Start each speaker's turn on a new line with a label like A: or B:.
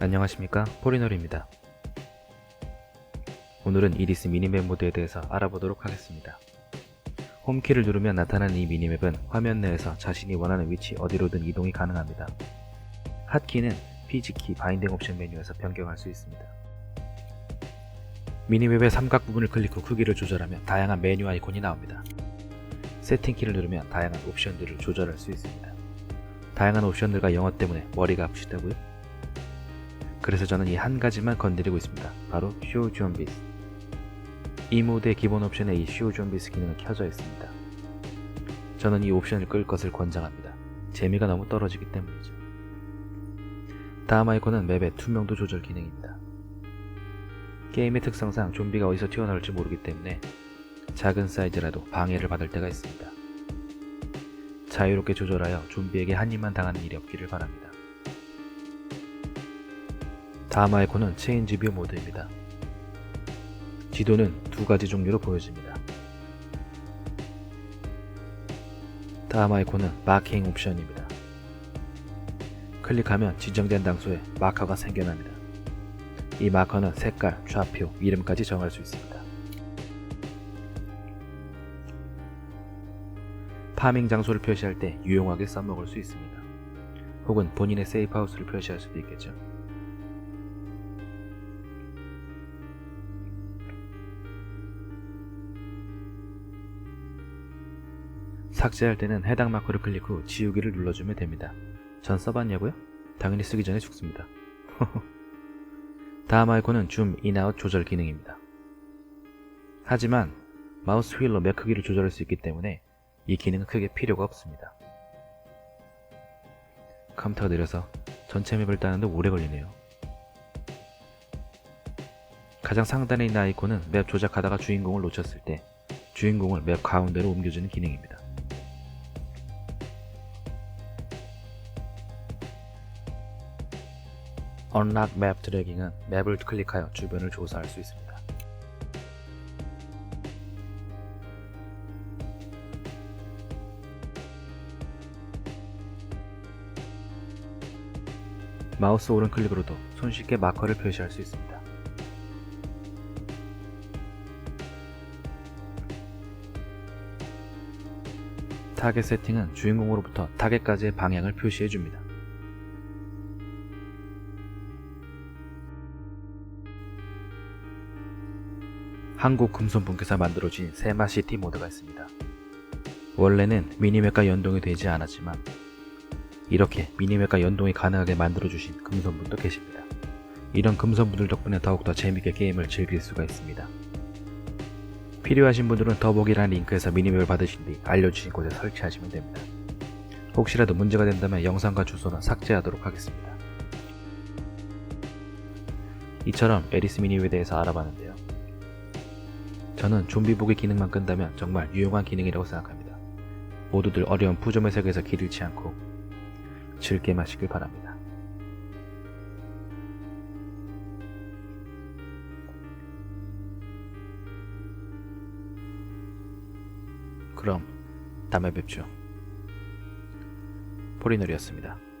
A: 안녕하십니까 포리널입니다. 오늘은 이리스 미니맵 모드에 대해서 알아보도록 하겠습니다. 홈키를 누르면 나타나는 이 미니맵은 화면 내에서 자신이 원하는 위치 어디로든 이동이 가능합니다. 핫키는 피지키 바인딩 옵션 메뉴에서 변경할 수 있습니다. 미니맵의 삼각 부분을 클릭 후 크기를 조절하면 다양한 메뉴 아이콘이 나옵니다. 세팅키를 누르면 다양한 옵션들을 조절할 수 있습니다. 다양한 옵션들과 영어 때문에 머리가 아프시다고요? 그래서 저는 이 한 가지만 건드리고 있습니다. 바로 Show Zombies. 이 모드의 기본 옵션에 이 Show Zombies 기능은 켜져 있습니다. 저는 이 옵션을 끌 것을 권장합니다. 재미가 너무 떨어지기 때문이죠. 다음 아이콘은 맵의 투명도 조절 기능입니다. 게임의 특성상 좀비가 어디서 튀어나올지 모르기 때문에 작은 사이즈라도 방해를 받을 때가 있습니다. 자유롭게 조절하여 좀비에게 한 입만 당하는 일이 없기를 바랍니다. 다음 아이콘은 체인지 뷰 모드입니다. 지도는 두 가지 종류로 보여집니다. 다음 아이콘은 마킹 옵션입니다. 클릭하면 지정된 장소에 마커가 생겨납니다. 이 마커는 색깔, 좌표, 이름까지 정할 수 있습니다. 파밍 장소를 표시할 때 유용하게 써먹을 수 있습니다. 혹은 본인의 세이프 하우스를 표시할 수도 있겠죠. 삭제할 때는 해당 마커를 클릭 후 지우기를 눌러주면 됩니다. 전 써봤냐고요? 당연히 쓰기 전에 죽습니다. 다음 아이콘은 줌 인아웃 조절 기능입니다. 하지만 마우스 휠로 맵 크기를 조절할 수 있기 때문에 이 기능은 크게 필요가 없습니다. 컴퓨터가 느려서 전체 맵을 따는데 오래 걸리네요. 가장 상단에 있는 아이콘은 맵 조작하다가 주인공을 놓쳤을 때 주인공을 맵 가운데로 옮겨주는 기능입니다. Unlock Map 드래깅은 맵을 클릭하여 주변을 조사할 수 있습니다. 마우스 오른클릭으로도 손쉽게 마커를 표시할 수 있습니다. 타겟 세팅은 주인공으로부터 타겟까지의 방향을 표시해 줍니다. 한국 금손분께서 만들어진 세마시티 모드가 있습니다. 원래는 미니맵과 연동이 되지 않았지만 이렇게 미니맵과 연동이 가능하게 만들어주신 금손분도 계십니다. 이런 금손분들 덕분에 더욱더 재밌게 게임을 즐길 수가 있습니다. 필요하신 분들은 더보기란 링크에서 미니맵을 받으신 뒤 알려주신 곳에 설치하시면 됩니다. 혹시라도 문제가 된다면 영상과 주소는 삭제하도록 하겠습니다. 이처럼 에리스 미니맵에 대해서 알아봤는데요. 저는 좀비 보기 기능만 끈다면 정말 유용한 기능이라고 생각합니다. 모두들 어려운 부점의 세계에서 길 잃지 않고 즐게 마시길 바랍니다. 그럼 다음에 뵙죠. 포리널이었습니다.